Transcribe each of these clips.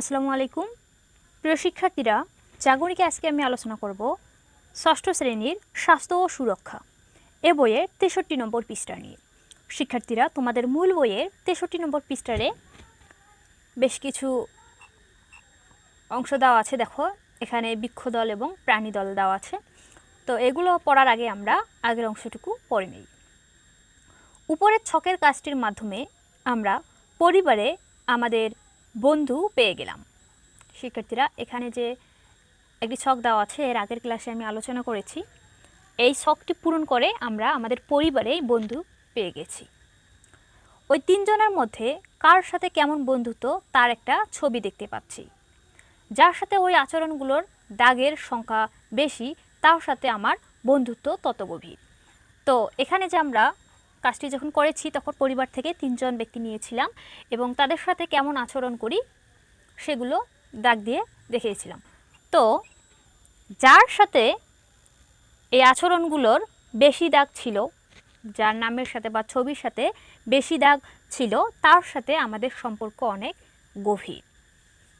আসসালামু আলাইকুম। প্রিয় শিক্ষার্থীরা, জাগরিকে আজকে আমি আলোচনা করব ষষ্ঠ শ্রেণির স্বাস্থ্য ও সুরক্ষা এ বইয়ের তেষট্টি নম্বর পৃষ্ঠা নিয়ে। শিক্ষার্থীরা, তোমাদের মূল বইয়ের তেষট্টি নম্বর পৃষ্ঠারে বেশ কিছু অংশ দেওয়া আছে, দেখো। এখানে বৃক্ষদল এবং প্রাণী দল দেওয়া আছে। তো এগুলো পড়ার আগে আমরা আগের অংশটুকু পড়ে নিই। উপরের ছকের কাজটির মাধ্যমে আমরা পরিবারে আমাদের বন্ধু পেয়ে গেলাম। শিক্ষার্থীরা, এখানে যে একটি ছক দেওয়া আছে, এর আগের ক্লাসে আমি আলোচনা করেছি। এই ছকটি পূরণ করে আমরা আমাদের পরিবারে বন্ধু পেয়ে গেছি। ওই তিনজনের মধ্যে কার সাথে কেমন বন্ধুত্ব, তার একটা ছবি দেখতে পাচ্ছি। যার সাথে ওই আচরণগুলোর দাগের সংখ্যা বেশি, তার সাথে আমার বন্ধুত্ব তত গভীর। তো এখানে যে আমরা কাজটি যখন করেছি, তখন পরিবার থেকে তিনজন ব্যক্তি নিয়েছিলাম এবং তাদের সাথে কেমন আচরণ করি সেগুলো দাগ দিয়ে দেখিয়েছিলাম। তো যার সাথে এই আচরণগুলোর বেশি দাগ ছিল, যার নামের সাথে বা ছবির সাথে বেশি দাগ ছিল, তার সাথে আমাদের সম্পর্ক অনেক গভীর।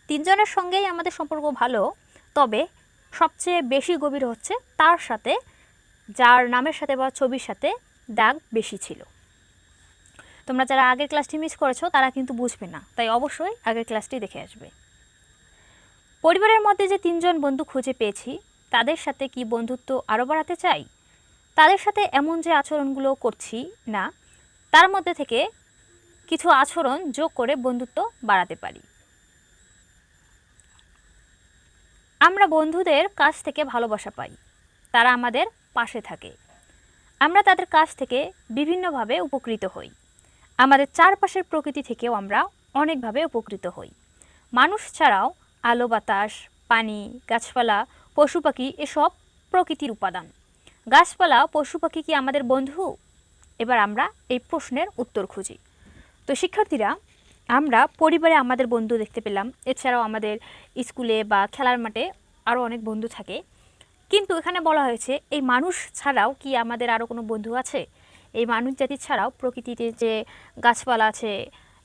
তিনজনের সঙ্গেই আমাদের সম্পর্ক ভালো, তবে সবচেয়ে বেশি গভীর হচ্ছে তার সাথে, যার নামের সাথে বা ছবির সাথে দাগ বেশি ছিল। তোমরা যারা আগের ক্লাসটি মিস করেছ, তারা কিন্তু বুঝবে না। তাই অবশ্যই আগের ক্লাসটি দেখে আসবে। পরিবারের মধ্যে যে তিনজন বন্ধু খুঁজে পেয়েছি, তাদের সাথে কি বন্ধুত্ব আরও বাড়াতে চাই? তাদের সাথে এমন যে আচরণগুলো করছি না, তার মধ্যে থেকে কিছু আচরণ যোগ করে বন্ধুত্ব বাড়াতে পারি। আমরা বন্ধুদের কাছ থেকে ভালোবাসা পাই। তারা আমাদের পাশে থাকে। আমরা তাদের কাছ থেকে বিভিন্নভাবে উপকৃত হই। আমাদের চারপাশের প্রকৃতি থেকেও আমরা অনেকভাবে উপকৃত হই। মানুষ ছাড়াও আলো, বাতাস, পানি, গাছপালা পশু পাখি এসব প্রকৃতির উপাদান। গাছপালা পশু পাখি কি আমাদের বন্ধু? এবার আমরা এই প্রশ্নের উত্তর খুঁজি। তো শিক্ষার্থীরা, আমরা পরিবারে আমাদের বন্ধু দেখতে পেলাম। এছাড়াও আমাদের স্কুলে বা খেলার মাঠে আরও অনেক বন্ধু থাকে। কিন্তু এখানে বলা হয়েছে, এই মানুষ ছাড়াও কি আমাদের আরও কোনো বন্ধু আছে? এই মানুষ জাতি ছাড়াও প্রকৃতিতে যে গাছপালা আছে,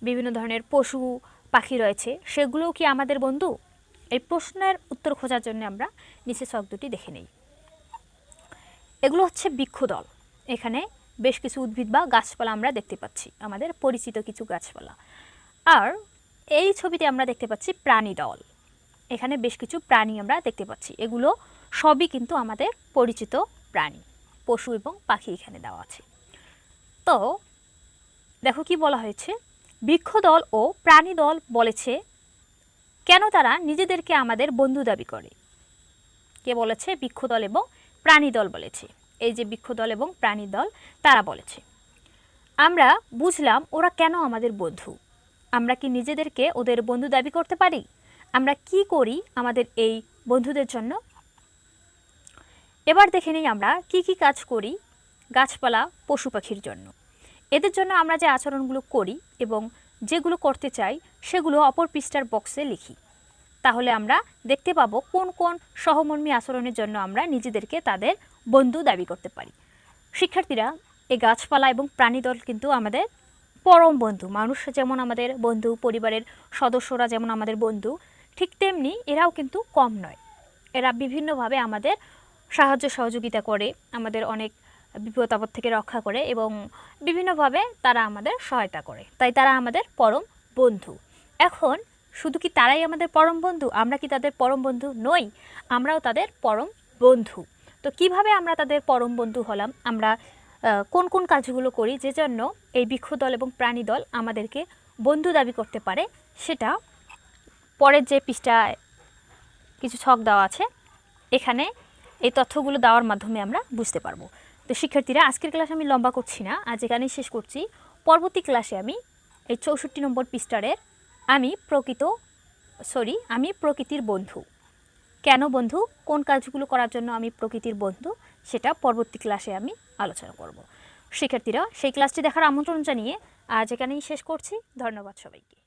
বিভিন্ন ধরনের পশু, পাখি রয়েছে, সেগুলোও কি আমাদের বন্ধু? এই প্রশ্নের উত্তর খোঁজার জন্য আমরা নিচে শখ দুটি দেখে নেই। এগুলো হচ্ছে বৃক্ষদল এখানে বেশ কিছু উদ্ভিদ বা গাছপালা আমরা দেখতে পাচ্ছি, আমাদের পরিচিত কিছু গাছপালা। আর এই ছবিতে আমরা দেখতে পাচ্ছি প্রাণী দল। এখানে বেশ কিছু প্রাণী আমরা দেখতে পাচ্ছি। এগুলো সবই কিন্তু আমাদের পরিচিত প্রাণী, পশু এবং পাখি এখানে দেওয়া আছে। তো, দেখো কি বলা হয়েছে? বৃক্ষ দল ও প্রাণী দল বলেছে, কেন তারা নিজেদেরকে আমাদের বন্ধু দাবি করে? কে বলেছে? বৃক্ষ দল এবং প্রাণী দল বলেছে। এই যে বৃক্ষ দল এবং প্রাণী দল তারা বলেছে, আমরা বুঝলাম ওরা কেন আমাদের বন্ধু। আমরা কি নিজেদেরকে ওদের বন্ধু দাবি করতে পারি? আমরা কি করি আমাদের এই বন্ধুদের জন্য এবার দেখে নিই আমরা কি কি কাজ করি গাছপালা, পশু পাখির জন্য। এদের জন্য আমরা যে আচরণগুলো করি এবং যেগুলো করতে চাই, সেগুলো অপর পৃষ্ঠার বক্সে লিখি। তাহলে আমরা দেখতে পাব কোন কোন সহমর্মী আচরণের জন্য আমরা নিজেদেরকে তাদের বন্ধু দাবি করতে পারি। শিক্ষার্থীরা, এই গাছপালা এবং প্রাণী দল কিন্তু আমাদের পরম বন্ধু। মানুষ যেমন আমাদের বন্ধু, পরিবারের সদস্যরা যেমন আমাদের বন্ধু, ঠিক তেমনি এরাও কিন্তু কম নয়। এরা বিভিন্নভাবে আমাদের সাহায্য সহযোগিতা করে, আমাদের অনেক বিপদ আপদ থেকে রক্ষা করে এবং বিভিন্নভাবে তারা আমাদের সহায়তা করে। তাই তারা আমাদের পরম বন্ধু। এখন শুধু কি তারাই আমাদের পরম বন্ধু? আমরা কি তাদের পরম বন্ধু নই? আমরাও তাদের পরম বন্ধু। তো কীভাবে আমরা তাদের পরম বন্ধু হলাম? আমরা কোন কোন কাজগুলো করি যে জন্য এই বৃক্ষ দল এবং প্রাণী দল আমাদেরকে বন্ধু দাবি করতে পারে সেটা পরের যে পৃষ্ঠায় কিছু ছক দেওয়া আছে, এখানে এই তথ্যগুলো দেওয়ার মাধ্যমে আমরা বুঝতে পারব। তো শিক্ষার্থীরা, আজকের ক্লাস আমি লম্বা করছি না, আজ এখানেই শেষ করছি। পরবর্তী ক্লাসে আমি এই চৌষট্টি নম্বর পৃষ্ঠারের আমি প্রকৃত, সরি, আমি প্রকৃতির বন্ধু। কেন বন্ধু? কোন কাজগুলো করার জন্য আমি প্রকৃতির বন্ধু? সেটা পরবর্তী ক্লাসে আমি আলোচনা করব। শিক্ষার্থীরা, সেই ক্লাসটি দেখার আমন্ত্রণ জানিয়ে আজ এখানেই শেষ করছি। ধন্যবাদ সবাইকে।